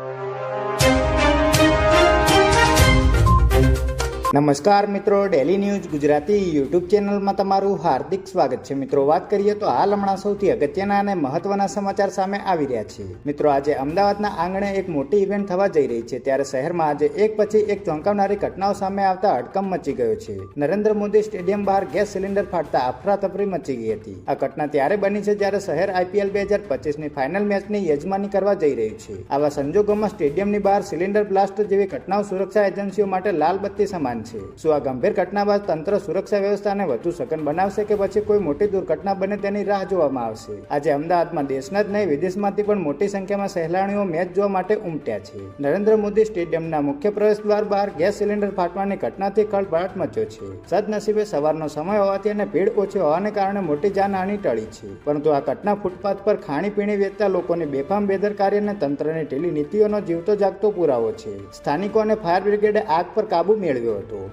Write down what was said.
you. નમસ્કાર મિત્રો daily news Gujarati YouTube ચેનલમાં તમારું હાર્દિક સ્વાગત છે. મિત્રો, વાત કરીએ તો હાલ હમણાં સૌથી અગત્યના અને મહત્વના સમાચાર સામે આવી રહ્યા છે. મિત્રો, આજે અમદાવાદના આંગણે એક મોટી ઇવેન્ટ થવા જઈ રહી છે. ત્યારે શહેરમાં આજે એક પછી એક ચોંકાવનારી ઘટનાઓ સામે આવતા હડકંપ મચી ગયો છે. નરેન્દ્ર મોદી સ્ટેડિયમ બહાર ગેસ સિલિન્ડર ફાટતા અફરાતફરી મચી ગઈ હતી. આ ઘટના ત્યારે બની છે જ્યારે શહેર આઈપીએલ બે હજાર પચીસની ફાઇનલ મેચની યજમાની કરવા જઈ રહ્યું છે. આવા સંજોગોમાં સ્ટેડિયમની બહાર સિલિન્ડર બ્લાસ્ટ જેવી ઘટનાઓ સુરક્ષા એજન્સીઓ માટે લાલ બત્તી સમાન છે. શું આ ગંભીર ઘટના બાદ તંત્ર સુરક્ષા વ્યવસ્થાને વધુ સઘન બનાવશે કે પછી કોઈ મોટી દુર્ઘટના બને તેની રાહ જોવામાં આવશે? આજે અમદાવાદમાં દેશના જ નહીં, વિદેશમાંથી પણ મોટી સંખ્યામાં સહેલાણીઓ મેચ જોવા માટે ઉમટ્યા છે. નરેન્દ્ર મોદી સ્ટેડિયમના મુખ્ય પ્રવેશ દ્વાર બહાર ગેસ સિલિન્ડર ફાટવાની ઘટનાથી ખળભળાટ મચ્યો છે. સદનસીબે સવારનો સમય હોવાથી અને ભીડ ઓછી હોવાને કારણે મોટી જાનહાની ટળી છે. પરંતુ આ ઘટના ફૂટપાથ પર ખાણીપીણી વેચતા લોકોની બેફામ બેદરકારી અને તંત્રની ઢીલી નીતિઓનો જીવતો જાગતો પુરાવો છે. સ્થાનિકો અને ફાયર બ્રિગેડે આગ પર કાબુ મેળવ્યો હતો. to